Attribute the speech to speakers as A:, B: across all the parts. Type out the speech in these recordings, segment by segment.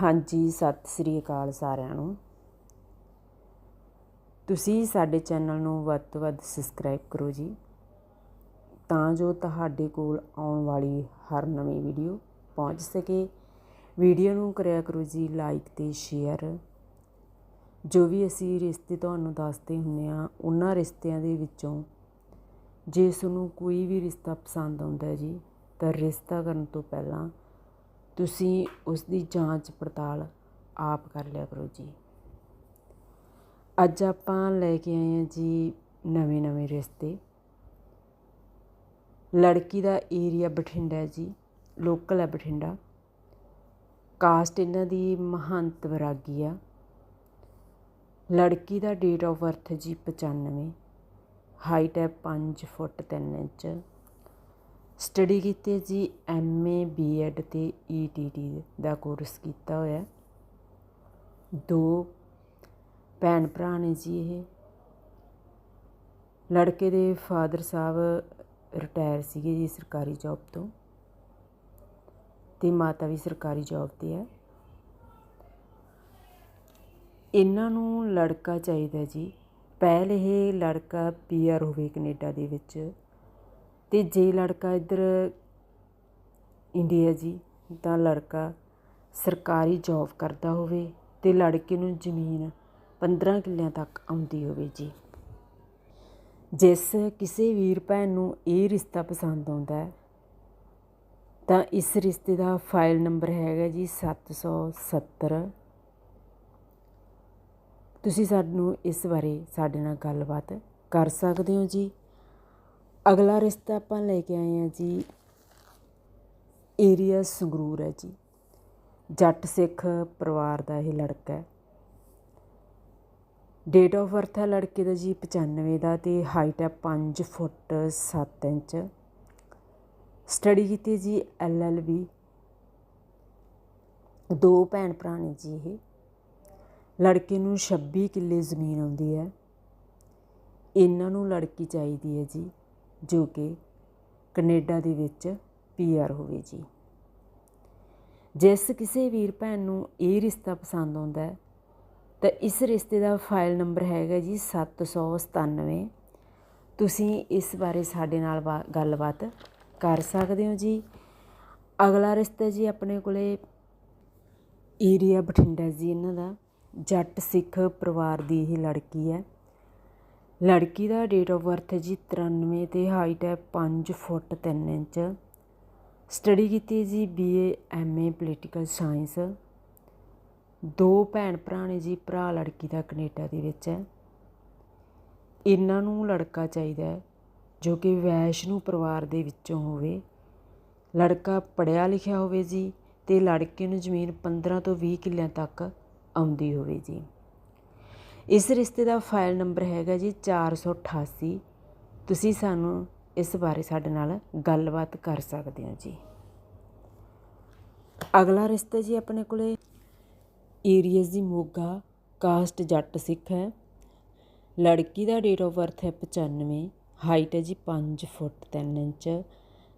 A: ਹਾਂਜੀ, ਸਤਿ ਸ੍ਰੀ ਅਕਾਲ ਸਾਰਿਆਂ ਨੂੰ। ਤੁਸੀਂ ਸਾਡੇ ਚੈਨਲ ਨੂੰ ਵੱਧ ਤੋਂ ਵੱਧ ਸਬਸਕ੍ਰਾਈਬ ਕਰੋ ਜੀ, ਤਾਂ ਜੋ ਤੁਹਾਡੇ ਕੋਲ ਆਉਣ ਵਾਲੀ ਹਰ ਨਵੀਂ ਵੀਡੀਓ ਪਹੁੰਚ ਸਕੇ। ਵੀਡੀਓ ਨੂੰ ਕਰਿਆ ਕਰੋ ਜੀ ਲਾਈਕ ਤੇ ਸ਼ੇਅਰ ਜੋ ਵੀ ਅਸੀਂ ਰਿਸ਼ਤੇ ਤੁਹਾਨੂੰ ਦੱਸਦੇ ਹੁੰਦੇ ਆ ਉਹਨਾਂ ਰਿਸ਼ਤਿਆਂ ਦੇ ਵਿੱਚੋਂ ਜੇ ਤੁਹਾਨੂੰ ਕੋਈ ਵੀ ਰਿਸ਼ਤਾ ਪਸੰਦ ਆਉਂਦਾ ਜੀ, ਤਾਂ ਰਿਸ਼ਤਾ ਕਰਨ ਤੋਂ ਪਹਿਲਾਂ ਤੁਸੀਂ ਉਸ ਦੀ ਜਾਂਚ ਪੜਤਾਲ ਆਪ ਕਰ ਲਿਆ ਕਰੋ ਜੀ। ਅੱਜ ਆਪਾਂ ਲੈ ਕੇ ਆਏ ਹਾਂ ਜੀ ਨਵੇਂ ਨਵੇਂ ਰਿਸ਼ਤੇ। ਲੜਕੀ ਦਾ ਏਰੀਆ ਬਠਿੰਡਾ ਹੈ ਜੀ ਲੋਕਲ ਹੈ ਬਠਿੰਡਾ। ਕਾਸਟ ਇਹਨਾਂ ਦੀ ਮਹੰਤ ਵਰਾਗੀ ਆ। ਲੜਕੀ ਦਾ ਡੇਟ ਆਫ ਬਰਥ ਜੀ 95 ਹਾਈਟ ਹੈ 5 ਫੁੱਟ 3 ਇੰਚ। ਸਟੱਡੀ ਕੀਤੀ ਹੈ ਜੀ ਐਮਏ ਬੀਐਡ ਤੇ ਈਟੀਟੀ ਦਾ ਕੋਰਸ ਕੀਤਾ ਹੋਇਆ। ਦੋ ਭੈਣ ਭਰਾ ਨੇ ਜੀ ਇਹ। ਲੜਕੇ ਦੇ ਫਾਦਰ ਸਾਹਿਬ ਰਿਟਾਇਰ ਸੀਗੇ ਜੀ ਸਰਕਾਰੀ ਜੌਬ ਤੋਂ ਤੇ ਮਾਤਾ ਵੀ ਸਰਕਾਰੀ ਜੌਬ ਤੇ ਹੈ। ਇਹਨਾਂ ਨੂੰ ਲੜਕਾ ਚਾਹੀਦਾ ਜੀ। ਪਹਿਲ ਇਹ ਲੜਕਾ ਪੀਆਰ ਹੋਵੇ ਕੈਨੇਡਾ ਦੇ ਵਿੱਚ। ਅਤੇ ਜੇ ਲੜਕਾ ਇੱਧਰ ਇੰਡੀਆ ਜੀ, ਤਾਂ ਲੜਕਾ ਸਰਕਾਰੀ ਜੋਬ ਕਰਦਾ ਹੋਵੇ ਅਤੇ ਲੜਕੇ ਨੂੰ ਜ਼ਮੀਨ 15 ਕਿੱਲਿਆਂ ਤੱਕ ਆਉਂਦੀ ਹੋਵੇ ਜੀ। ਜਿਸ ਕਿਸੇ ਵੀਰ ਭੈਣ ਨੂੰ ਇਹ ਰਿਸ਼ਤਾ ਪਸੰਦ ਆਉਂਦਾ ਤਾਂ ਇਸ ਰਿਸ਼ਤੇ ਦਾ ਫਾਈਲ ਨੰਬਰ ਹੈਗਾ ਜੀ 770 ਤੁਸੀਂ ਸਾਨੂੰ ਇਸ ਬਾਰੇ ਸਾਡੇ ਨਾਲ ਗੱਲਬਾਤ ਕਰ ਸਕਦੇ ਹੋ ਜੀ। ਅਗਲਾ ਰਿਸ਼ਤਾ ਆਪਾਂ ਲੈ ਕੇ ਆਏ ਹਾਂ ਜੀ। ਏਰੀਆ ਸੰਗਰੂਰ ਹੈ ਜੀ। ਜੱਟ ਸਿੱਖ ਪਰਿਵਾਰ ਦਾ ਇਹ ਲੜਕਾ ਹੈ। ਡੇਟ ਆਫ ਬਰਥ ਹੈ ਲੜਕੇ ਦਾ ਜੀ 95 ਦਾ ਤੇ ਹਾਈਟ ਹੈ 5 ਫੁੱਟ 7 ਇੰਚ। ਸਟੱਡੀ ਕੀਤੀ ਜੀ ਐਲਐਲਬੀ ਦੋ ਭੈਣ ਭਰਾ ਨੇ ਜੀ ਇਹ। ਲੜਕੇ ਨੂੰ 26 ਕਿੱਲੇ ਜ਼ਮੀਨ ਆਉਂਦੀ ਹੈ। ਇਹਨਾਂ ਨੂੰ ਲੜਕੀ ਚਾਹੀਦੀ ਹੈ ਜੀ। ਜੋ ਕਿ ਕੈਨੇਡਾ ਦੇ ਵਿੱਚ ਪੀਆਰ ਹੋਵੇ ਜੀ। ਜਿਸ ਕਿਸੇ ਵੀਰ ਭੈਣ ਨੂੰ ਇਹ ਰਿਸ਼ਤਾ ਪਸੰਦ ਆਉਂਦਾ ਹੈ, ਤਾਂ ਇਸ ਰਿਸ਼ਤੇ ਦਾ ਫਾਈਲ ਨੰਬਰ ਹੈਗਾ ਜੀ 797 ਤੁਸੀਂ ਇਸ ਬਾਰੇ ਸਾਡੇ ਨਾਲ ਗੱਲਬਾਤ ਕਰ ਸਕਦੇ ਹੋ ਜੀ। ਅਗਲਾ ਰਿਸ਼ਤਾ ਜੀ ਆਪਣੇ ਕੋਲੇ ਏਰੀਆ ਬਠਿੰਡਾ ਜੀ, ਇਹਨਾਂ ਦਾ ਜੱਟ ਸਿੱਖ ਪਰਿਵਾਰ ਦੀ ਇਹ ਲੜਕੀ ਹੈ। ਲੜਕੀ ਦਾ ਡੇਟ ਆਫ ਬਰਥ ਹੈ ਜੀ 93 ਤੇ ਹਾਈਟ ਹੈ 5 ਫੁੱਟ 3 ਇੰਚ। ਸਟੱਡੀ ਕੀਤੀ ਜੀ ਬੀਏ ਐਮਏ ਪੋਲੀਟੀਕਲ ਸਾਇੰਸ ਦੋ ਭੈਣ ਭਰਾ ਨੇ ਜੀ, ਭਰਾ ਲੜਕੀ ਦਾ ਕੈਨੇਡਾ ਦੇ ਵਿੱਚ ਹੈ। ਇਹਨਾਂ ਨੂੰ ਲੜਕਾ ਚਾਹੀਦਾ ਜੋ ਕਿ ਵੈਸ਼ਨੂ ਪਰਿਵਾਰ ਦੇ ਵਿੱਚੋਂ ਹੋਵੇ। ਲੜਕਾ ਪੜਿਆ ਲਿਖਿਆ ਹੋਵੇ ਜੀ ਤੇ ਲੜਕੇ ਨੂੰ ਜ਼ਮੀਨ 15 ਤੋਂ 20 ਕਿੱਲਿਆਂ ਤੱਕ ਆਉਂਦੀ ਹੋਵੇ ਜੀ। ਇਸ ਰਿਸ਼ਤੇ ਦਾ ਫਾਈਲ ਨੰਬਰ ਹੈਗਾ ਜੀ 488 ਤੁਸੀਂ ਸਾਨੂੰ ਇਸ ਬਾਰੇ ਸਾਡੇ ਨਾਲ ਗੱਲਬਾਤ ਕਰ ਸਕਦੇ ਹੋ ਜੀ। ਅਗਲਾ ਰਿਸ਼ਤਾ ਜੀ ਆਪਣੇ ਕੋਲੇ ਏਰੀਅਸ ਦੀ ਮੋਗਾ ਕਾਸਟ ਜੱਟ ਸਿੱਖ ਹੈ। ਲੜਕੀ ਦਾ ਡੇਟ ਆਫ ਬਰਥ ਹੈ 95 ਹਾਈਟ ਹੈ ਜੀ 5 ਫੁੱਟ 3 ਇੰਚ।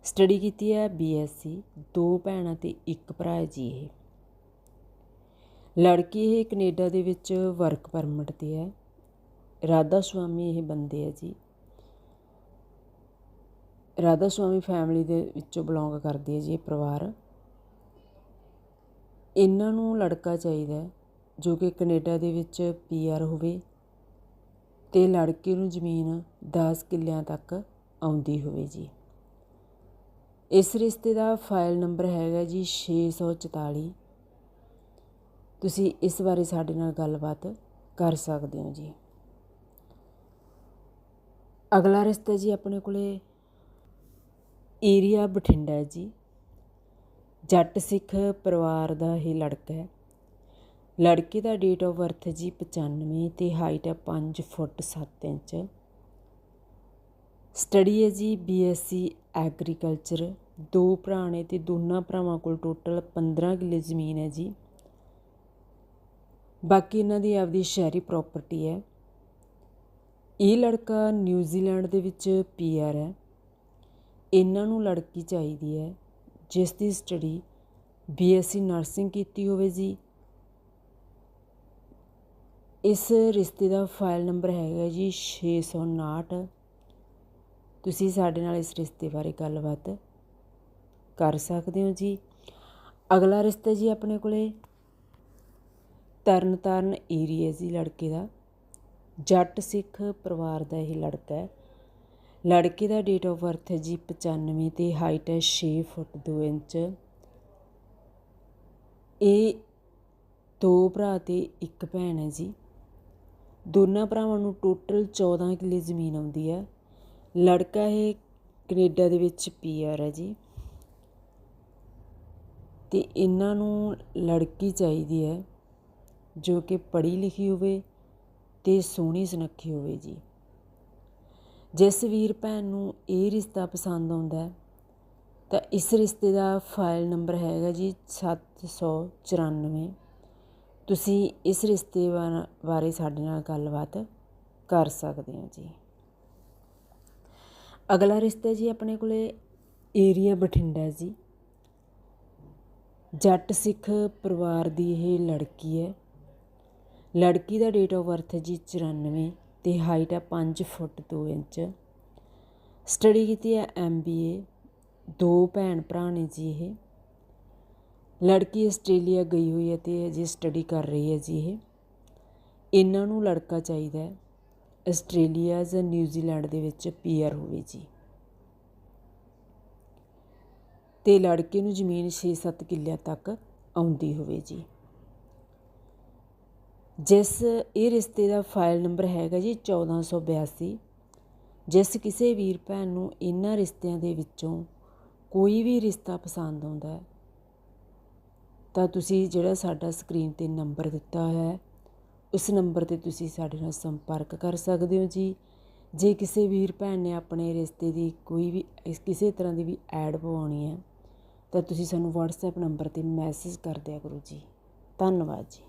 A: ਸਟੱਡੀ ਕੀਤੀ ਹੈ ਬੀਐਸਸੀ ਦੋ ਭੈਣਾਂ ਤੇ ਇੱਕ ਭਰਾ ਹੈ ਜੀ ਇਹ। ਲੜਕੀ ਇਹ ਕੈਨੇਡਾ ਦੇ ਵਿੱਚ ਵਰਕ ਪਰਮਿਟ ਤੇ ਹੈ। ਰਾਧਾ ਸੁਆਮੀ ਇਹ ਬੰਦੇ ਹੈ ਜੀ। ਰਾਧਾ ਸੁਆਮੀ ਫੈਮਿਲੀ ਦੇ ਵਿੱਚੋਂ ਬਿਲੋਂਗ ਕਰਦੇ ਹੈ ਜੀ ਇਹ ਪਰਿਵਾਰ। ਇਹਨਾਂ ਨੂੰ ਲੜਕਾ ਚਾਹੀਦਾ ਜੋ ਕਿ ਕੈਨੇਡਾ ਦੇ ਵਿੱਚ ਪੀਆਰ ਹੋਵੇ ਤੇ ਲੜਕੇ ਨੂੰ ਜ਼ਮੀਨ 10 ਕਿੱਲਿਆਂ ਤੱਕ ਆਉਂਦੀ ਹੋਵੇ ਜੀ। ਇਸ ਰਿਸ਼ਤੇ ਦਾ ਫਾਈਲ ਨੰਬਰ ਹੈਗਾ ਜੀ 644 ਤੁਸੀਂ ਇਸ ਬਾਰੇ ਸਾਡੇ ਨਾਲ ਗੱਲਬਾਤ ਕਰ ਸਕਦੇ ਹੋ ਜੀ। ਅਗਲਾ ਰਿਸ਼ਤਾ ਜੀ ਆਪਣੇ ਕੋਲੇ ਏਰੀਆ ਬਠਿੰਡਾ ਹੈ ਜੀ। ਜੱਟ ਸਿੱਖ ਪਰਿਵਾਰ ਦਾ ਇਹ ਲੜਕਾ ਹੈ। ਲੜਕੇ ਦਾ ਡੇਟ ਆਫ ਬਰਥ ਜੀ 95 ਤੇ ਹਾਈਟ ਹੈ 5 ਫੁੱਟ 7 ਇੰਚ। ਸਟੱਡੀ ਹੈ ਜੀ ਬੀਐਸਸੀ ਐਗਰੀਕਲਚਰ ਦੋ ਭਰਾ ਨੇ ਤੇ ਦੋਨਾਂ ਭਰਾਵਾਂ ਕੋਲ ਟੋਟਲ 15 ਕਿੱਲੇ ਜ਼ਮੀਨ ਹੈ ਜੀ। ਬਾਕੀ ਇਹਨਾਂ ਦੀ ਆਪਦੀ ਸ਼ਹਿਰੀ ਪ੍ਰਾਪਰਟੀ ਹੈ। ਇਹ ਲੜਕਾ ਨਿਊਜ਼ੀਲੈਂਡ ਦੇ ਵਿੱਚ ਪੀਆਰ ਹੈ। ਇਹਨਾਂ ਨੂੰ ਲੜਕੀ ਚਾਹੀਦੀ ਹੈ, ਜਿਸ ਦੀ ਸਟੱਡੀ ਬੀਐਸਸੀ ਨਰਸਿੰਗ ਕੀਤੀ ਹੋਵੇ ਜੀ। ਇਸ ਰਿਸ਼ਤੇ ਦਾ ਫਾਈਲ ਨੰਬਰ ਹੈਗਾ ਜੀ 659 ਤੁਸੀਂ ਸਾਡੇ ਨਾਲ ਇਸ ਰਿਸ਼ਤੇ ਬਾਰੇ ਗੱਲਬਾਤ ਕਰ ਸਕਦੇ ਹੋ ਜੀ। ਅਗਲਾ ਰਿਸ਼ਤਾ ਜੀ ਆਪਣੇ ਕੋਲੇ ਤਰਨਤਾਰਨ ਏਰੀਆ ਜੀ ਲੜਕੇ ਦਾ। ਜੱਟ ਸਿੱਖ ਪਰਿਵਾਰ ਦਾ ਇਹ ਲੜਕਾ ਹੈ। ਲੜਕੇ ਦਾ ਡੇਟ ਆਫ ਬਰਥ ਹੈ ਜੀ 95 ਤੇ ਹਾਈਟ ਹੈ 6 ਫੁੱਟ 2 ਇੰਚ। ਇਹ ਦੋ ਭਰਾ ਤੇ ਇੱਕ ਭੈਣ ਹੈ ਜੀ। ਦੋਨਾਂ ਭਰਾਵਾਂ ਨੂੰ ਟੋਟਲ 14 ਕਿੱਲੇ ਜ਼ਮੀਨ ਆਉਂਦੀ ਹੈ। ਲੜਕਾ ਇਹ ਕੈਨੇਡਾ ਦੇ ਵਿੱਚ ਪੀਆਰ ਹੈ ਜੀ। ਤੇ ਇਹਨਾਂ ਨੂੰ ਲੜਕੀ ਚਾਹੀਦੀ ਹੈ। ਜੋ ਕਿ ਪੜ੍ਹੀ ਲਿਖੀ ਹੋਵੇ ਤੇ ਸੋਹਣੀ ਸੁਨੱਖੀ ਹੋਵੇ ਜੀ। ਜਿਸ ਵੀਰ ਭੈਣ ਨੂੰ ਇਹ ਰਿਸ਼ਤਾ ਪਸੰਦ ਆਉਂਦਾ ਹੈ, ਤਾਂ ਇਸ ਰਿਸ਼ਤੇ ਦਾ ਫਾਈਲ ਨੰਬਰ ਹੈਗਾ ਜੀ 794 ਤੁਸੀਂ ਇਸ ਰਿਸ਼ਤੇ ਬਾਰੇ ਸਾਡੇ ਨਾਲ ਗੱਲਬਾਤ ਕਰ ਸਕਦੇ ਹੋ ਜੀ। ਅਗਲਾ ਰਿਸ਼ਤਾ ਜੀ ਆਪਣੇ ਕੋਲੇ ਏਰੀਆ ਬਠਿੰਡਾ ਜੀ। ਜੱਟ ਸਿੱਖ ਪਰਿਵਾਰ ਦੀ ਇਹ ਲੜਕੀ ਹੈ। ਲੜਕੀ ਦਾ ਡੇਟ ਆਫ ਬਰਥ ਹੈ ਜੀ 94 ਅਤੇ ਹਾਈਟ ਹੈ 5 ਫੁੱਟ 2 ਇੰਚ। ਸਟੱਡੀ ਕੀਤੀ ਹੈ ਐੱਮ ਬੀ ਏ ਦੋ ਭੈਣ ਭਰਾ ਨੇ ਜੀ ਇਹ। ਲੜਕੀ ਆਸਟ੍ਰੇਲੀਆ ਗਈ ਹੋਈ ਹੈ ਤੇ ਅਜੇ ਸਟੱਡੀ ਕਰ ਰਹੀ ਹੈ ਜੀ ਇਹ। ਇਹਨਾਂ ਨੂੰ ਲੜਕਾ ਚਾਹੀਦਾ ਹੈ। ਆਸਟ੍ਰੇਲੀਆ ਜਾਂ ਨਿਊਜ਼ੀਲੈਂਡ ਦੇ ਵਿੱਚ ਪੀਆਰ ਹੋਵੇ ਜੀ। ਤੇ ਲੜਕੇ ਨੂੰ ਜ਼ਮੀਨ 6-7 ਕਿੱਲਿਆਂ ਤੱਕ ਆਉਂਦੀ ਹੋਵੇ ਜੀ। ਜਿਸ ਇਹ ਰਿਸ਼ਤੇ ਦਾ ਫਾਈਲ ਨੰਬਰ ਹੈਗਾ ਜੀ 1482 ਜਿਸ ਕਿਸੇ ਵੀਰ ਭੈਣ ਨੂੰ ਇਹਨਾਂ ਰਿਸ਼ਤਿਆਂ ਦੇ ਵਿੱਚੋਂ ਕੋਈ ਵੀ ਰਿਸ਼ਤਾ ਪਸੰਦ ਆਉਂਦਾ ਹੈ, ਤਾਂ ਤੁਸੀਂ ਜਿਹੜਾ ਸਾਡਾ ਸਕਰੀਨ ਤੇ ਨੰਬਰ ਦਿੱਤਾ ਹੋਇਆ ਹੈ, ਉਸ ਨੰਬਰ ਤੇ ਤੁਸੀਂ ਸਾਡੇ ਨਾਲ ਸੰਪਰਕ ਕਰ ਸਕਦੇ ਹੋ ਜੀ। ਜੇ ਕਿਸੇ ਵੀਰ ਭੈਣ ਨੇ ਆਪਣੇ ਰਿਸ਼ਤੇ ਦੀ ਕੋਈ ਵੀ ਕਿਸੇ ਤਰ੍ਹਾਂ ਦੀ ਵੀ ਐਡ ਪਵਾਉਣੀ ਹੈ, ਤਾਂ ਤੁਸੀਂ ਸਾਨੂੰ WhatsApp ਨੰਬਰ ਤੇ ਮੈਸੇਜ ਕਰ ਦਿਆ ਕਰੋ ਜੀ। ਧੰਨਵਾਦ ਜੀ।